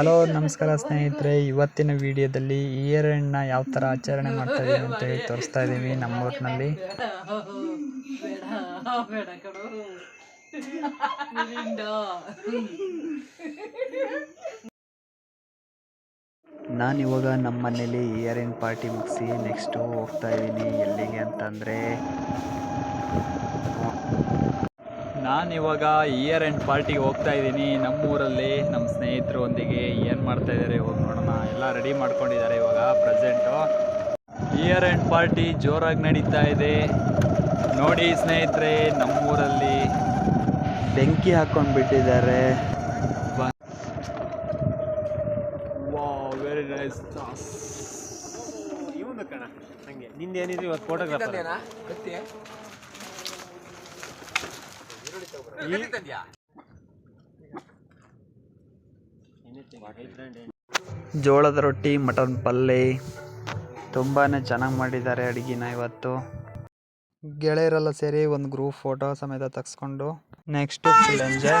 Hello, ನಮಸ್ಕಾರ ಸ್ನೇಹಿತರೆ. ಇವತ್ತಿನ ವಿಡಿಯೋದಲ್ಲಿ ಇಯರ್ ಎಂಡ್ನ ಯಾವ ಥರ ಆಚರಣೆ ಮಾಡ್ತಾ ಇದೀವಿ ಅಂತೇಳಿ ತೋರಿಸ್ತಾ ಇದ್ದೀವಿ ನಮ್ಮ ಊರಿನಲ್ಲಿ. ನಾನು ಇವಾಗ ನಮ್ಮ ಮನೇಲಿ ಇಯರ್ ಎಂಡ್ ಪಾರ್ಟಿ ಮುಗಿಸಿ ನೆಕ್ಸ್ಟು ಹೋಗ್ತಾ ಇದ್ದೀನಿ ಎಲ್ಲಿಗೆ ಅಂತಂದರೆ ನಾನು ಇವಾಗ ಇಯರ್ ಎಂಡ್ ಪಾರ್ಟಿಗೆ ಹೋಗ್ತಾ ಇದ್ದೀನಿ ನಮ್ಮೂರಲ್ಲಿ ನಮ್ಮ ಸ್ನೇಹಿತರೊಂದಿಗೆ ಮಾಡ್ತಾ ಇದ್ದಾರೆ ಇವಾಗ ನೋಡೋಣ. ಎಲ್ಲ ರೆಡಿ ಮಾಡ್ಕೊಂಡಿದ್ದಾರೆ ಇವಾಗ ಪ್ರೆಸೆಂಟು ಇಯರ್ ಎಂಡ್ ಪಾರ್ಟಿ ಜೋರಾಗಿ ನಡೀತಾ ಇದೆ. ನೋಡಿ ಸ್ನೇಹಿತರೆ ನಮ್ಮೂರಲ್ಲಿ ಬೆಂಕಿ ಹಾಕೊಂಡು ಬಿಟ್ಟಿದ್ದಾರೆ. ವೆರಿ ನೈಸ್ ಇವನು ಕಣ ಹಂಗೆ. ನಿಂದೇನಿದ್ರು ಇವತ್ತು ಫೋಟೋಗ್ರಾಫರ್ ಜೋಳದ ರೊಟ್ಟಿ, ಮಟನ್ ಪಲ್ಯ ತುಂಬಾ ಚೆನ್ನಾಗಿ ಮಾಡಿದ್ದಾರೆ ಅಡುಗೆನ ಇವತ್ತು. ಗೆಳೆಯರೆಲ್ಲ ಸೇರಿ ಒಂದು ಗ್ರೂಪ್ ಫೋಟೋ ಸಮೇತ ತೆಗೆಸ್ಕೊಂಡು next full enjoy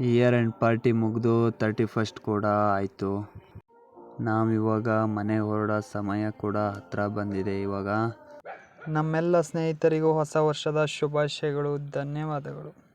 year end party ಮುಗಿದು ತರ್ಟಿ ಫಸ್ಟ್ ಕೂಡ ಆಯಿತು. ನಾವಿವಾಗ ಮನೆ ಹೊರಡೋ ಸಮಯ ಕೂಡ ಹತ್ರ ಬಂದಿದೆ ಇವಾಗ. ನಮ್ಮೆಲ್ಲ ಸ್ನೇಹಿತರಿಗೂ ಹೊಸ ವರ್ಷದ ಶುಭಾಶಯಗಳು, ಧನ್ಯವಾದಗಳು.